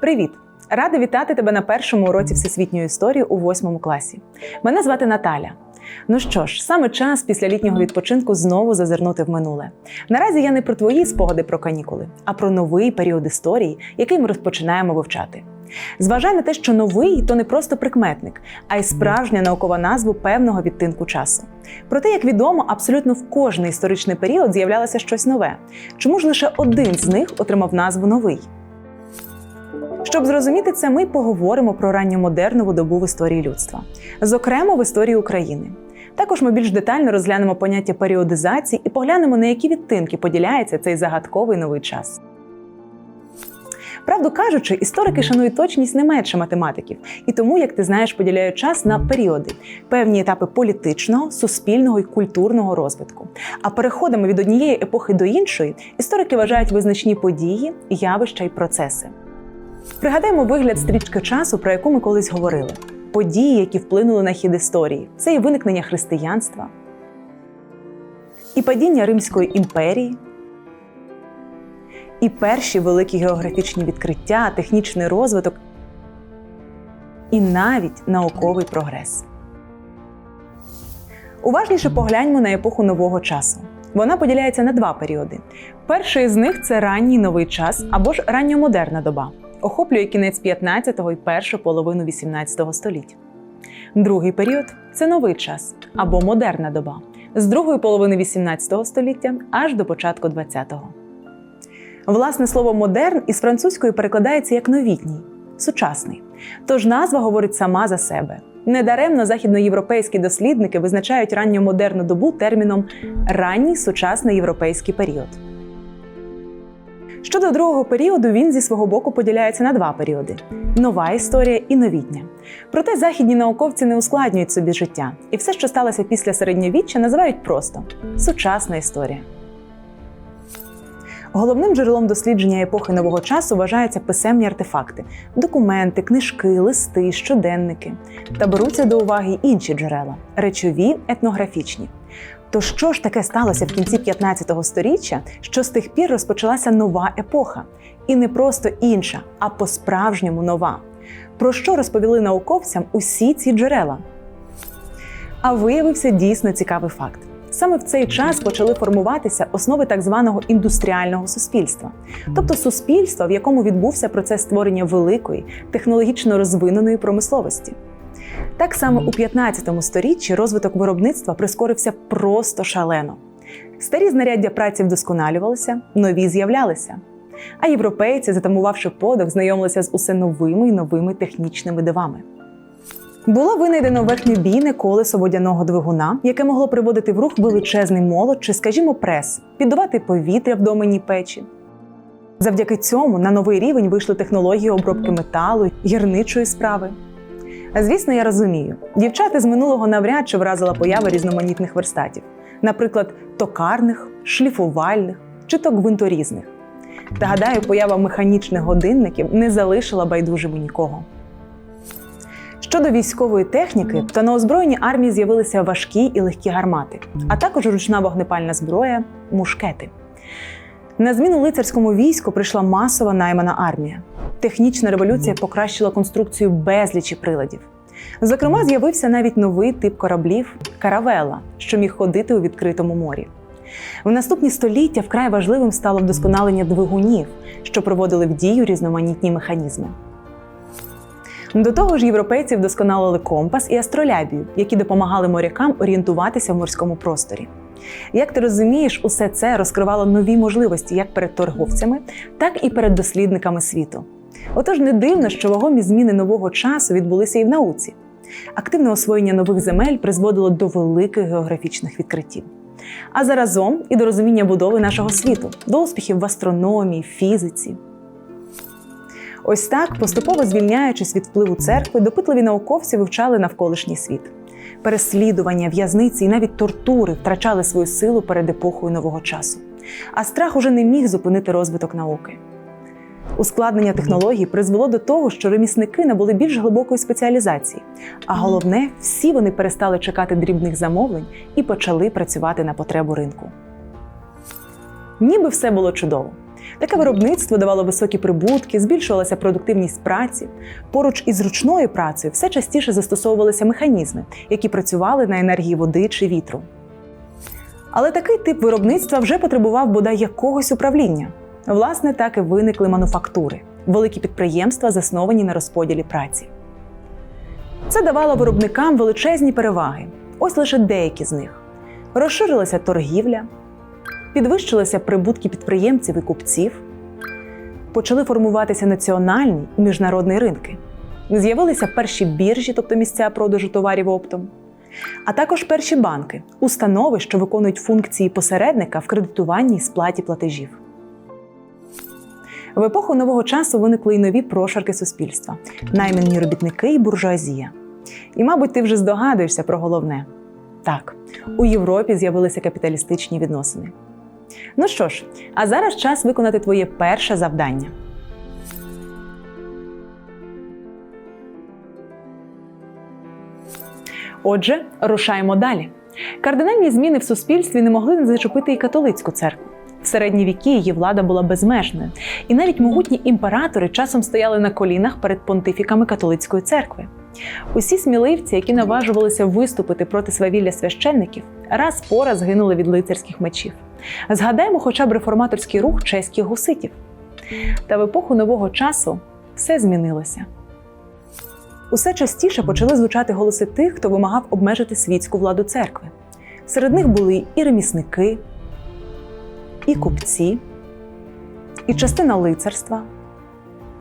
Привіт! Рада вітати тебе на першому уроці всесвітньої історії у восьмому класі. Мене звати Наталя. Ну що ж, саме час після літнього відпочинку знову зазирнути в минуле. Наразі я не про твої спогади про канікули, а про новий період історії, який ми розпочинаємо вивчати. Зважай на те, що новий то не просто прикметник, а й справжня наукова назва певного відтинку часу. Проте, як відомо, абсолютно в кожний історичний період з'являлося щось нове. Чому ж лише один з них отримав назву новий? Щоб зрозуміти це, ми поговоримо про ранньомодернову добу в історії людства, зокрема в історії України. Також ми більш детально розглянемо поняття періодизації і поглянемо, на які відтинки поділяється цей загадковий новий час. Правду кажучи, історики шанують точність не менше математиків, і тому, як ти знаєш, поділяють час на періоди, певні етапи політичного, суспільного і культурного розвитку. А переходами від однієї епохи до іншої історики вважають визначні події, явища і процеси. Пригадаємо вигляд стрічки часу, про яку ми колись говорили. Події, які вплинули на хід історії. Це і виникнення християнства, і падіння Римської імперії, і перші великі географічні відкриття, технічний розвиток, і навіть науковий прогрес. Уважніше погляньмо на епоху нового часу. Вона поділяється на два періоди. Перший з них це ранній новий час або ж ранньомодерна доба охоплює кінець 15-го і першу половину 18 століття. Другий період це новий час або модерна доба з другої половини 18 століття аж до початку 20-го. Власне слово модерн із французької перекладається як новітній, сучасний. Тож назва говорить сама за себе. Недаремно західноєвропейські дослідники визначають ранньомодерну добу терміном ранній сучасний європейський період. Щодо другого періоду, він зі свого боку поділяється на два періоди: нова історія і новітня. Проте західні науковці не ускладнюють собі життя, і все, що сталося після середньовіччя, називають просто сучасна історія. Головним джерелом дослідження епохи нового часу вважаються писемні артефакти, документи, книжки, листи, щоденники. Та беруться до уваги інші джерела речові, етнографічні. То що ж таке сталося в кінці 15-го століття, що з тих пір розпочалася нова епоха, і не просто інша, а по-справжньому нова. Про що розповіли науковцям усі ці джерела? А виявився дійсно цікавий факт. Саме в цей час почали формуватися основи так званого індустріального суспільства, тобто суспільства, в якому відбувся процес створення великої, технологічно розвиненої промисловості. Так само у 15 сторіччі розвиток виробництва прискорився просто шалено. Старі знаряддя праці вдосконалювалися, нові з'являлися. А європейці, затамувавши подих, знайомилися з усе новими і новими технічними дивами. Було винайдено верхньобійне колесо водяного двигуна, яке могло приводити в рух величезний молот чи, скажімо, прес, піддувати повітря в доменній печі. Завдяки цьому на новий рівень вийшли технології обробки металу, гірничої справи. Звісно, я розумію, дівчата з минулого навряд чи вразила поява різноманітних верстатів, наприклад, токарних, шліфувальних чи то гвинторізних. Та гадаю, поява механічних годинників не залишила байдужими нікого. Щодо військової техніки, то на озброєнні армії з'явилися важкі і легкі гармати, а також ручна вогнепальна зброя мушкети. На зміну лицарському війську прийшла масова наймана армія. Технічна революція покращила конструкцію безлічі приладів. Зокрема, з'явився навіть новий тип кораблів каравела, що міг ходити у відкритому морі. В наступні століття вкрай важливим стало вдосконалення двигунів, що проводили в дію різноманітні механізми. До того ж, європейці вдосконалили компас і астролябію, які допомагали морякам орієнтуватися в морському просторі. Як ти розумієш, усе це розкривало нові можливості як перед торговцями, так і перед дослідниками світу. Отож, не дивно, що вагомі зміни нового часу відбулися і в науці. Активне освоєння нових земель призводило до великих географічних відкриттів. А заразом і до розуміння будови нашого світу, до успіхів в астрономії, фізиці. Ось так, поступово звільняючись від впливу церкви, допитливі науковці вивчали навколишній світ. Переслідування, в'язниці і навіть тортури втрачали свою силу перед епохою нового часу. А страх уже не міг зупинити розвиток науки. Ускладнення технологій призвело до того, що ремісники набули більш глибокої спеціалізації. А головне, всі вони перестали чекати дрібних замовлень і почали працювати на потребу ринку. Ніби все було чудово. Таке виробництво давало високі прибутки, збільшувалася продуктивність праці. Поруч із ручною працею все частіше застосовувалися механізми, які працювали на енергії води чи вітру. Але такий тип виробництва вже потребував бодай якогось управління. Власне, так і виникли мануфактури великі підприємства, засновані на розподілі праці. Це давало виробникам величезні переваги. Ось лише деякі з них: розширилася торгівля, підвищилися прибутки підприємців і купців, почали формуватися національні і міжнародні ринки. З'явилися перші біржі, тобто місця продажу товарів оптом, а також перші банки, установи, що виконують функції посередника в кредитуванні і сплаті платежів. В епоху нового часу виникли й нові прошарки суспільства наймені робітники і буржуазія. І, мабуть, ти вже здогадуєшся про головне. Так, у Європі з'явилися капіталістичні відносини. Ну що ж, а зараз час виконати твоє перше завдання. Отже, рушаємо далі. Кардинальні зміни в суспільстві не могли не зачепити і католицьку церкву. В середні віки її влада була безмежною, і навіть могутні імператори часом стояли на колінах перед понтифіками католицької церкви. Усі сміливці, які наважувалися виступити проти свавілля священників, раз по раз гинули від лицарських мечів. Згадаємо хоча б реформаторський рух чеських гуситів. Та в епоху нового часу все змінилося. Усе частіше почали звучати голоси тих, хто вимагав обмежити світську владу церкви. Серед них були і ремісники, і купці, і частина лицарства,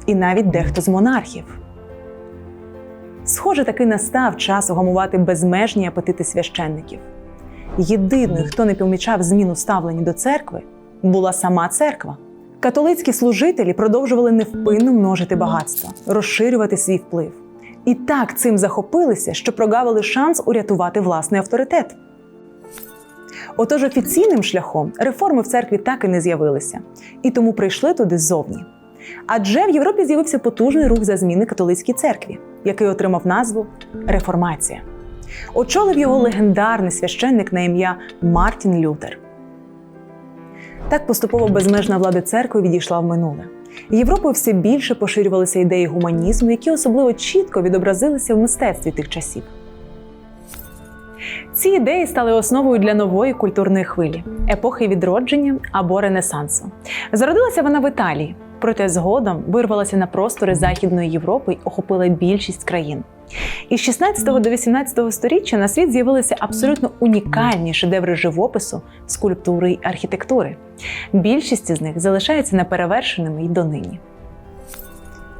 і навіть дехто з монархів. Схоже, таки настав час угамувати безмежні апетити священників. Єдиною, хто не помічав зміну ставлення до церкви, була сама церква. Католицькі служителі продовжували невпинно множити багатства, розширювати свій вплив. І так цим захопилися, що прогавили шанс урятувати власний авторитет. Отож, офіційним шляхом реформи в церкві так і не з'явилися, і тому прийшли туди ззовні. Адже в Європі з'явився потужний рух за зміни католицькій церкві, який отримав назву Реформація. Очолив його легендарний священник на ім'я Мартін Лютер. Так поступово безмежна влада церкви відійшла в минуле. Європою все більше поширювалися ідеї гуманізму, які особливо чітко відобразилися в мистецтві тих часів. Ці ідеї стали основою для нової культурної хвилі епохи відродження або Ренесансу. Зародилася вона в Італії, проте згодом вирвалася на простори Західної Європи й охопила більшість країн. Із 16 до 18 століття на світ з'явилися абсолютно унікальні шедеври живопису, скульптури й архітектури. Більшість з них залишаються неперевершеними й донині.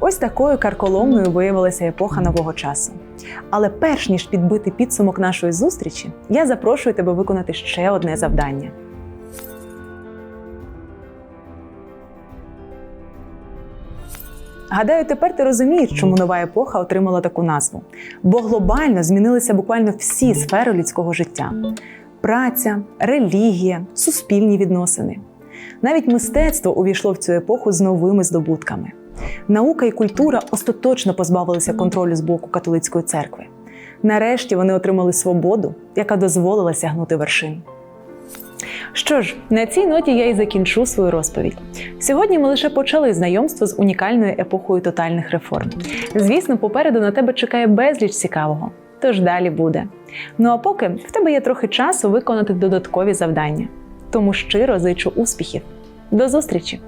Ось такою карколомною виявилася епоха нового часу. Але перш ніж підбити підсумок нашої зустрічі, я запрошую тебе виконати ще одне завдання. Гадаю, тепер ти розумієш, чому нова епоха отримала таку назву. Бо глобально змінилися буквально всі сфери людського життя: праця, релігія, суспільні відносини. Навіть мистецтво увійшло в цю епоху з новими здобутками. Наука і культура остаточно позбавилися контролю з боку католицької церкви. Нарешті вони отримали свободу, яка дозволила сягнути вершин. Що ж, на цій ноті я і закінчу свою розповідь. Сьогодні ми лише почали знайомство з унікальною епохою тотальних реформ. Звісно, попереду на тебе чекає безліч цікавого, тож далі буде. Ну а поки в тебе є трохи часу виконати додаткові завдання. Тому щиро зичу успіхів. До зустрічі!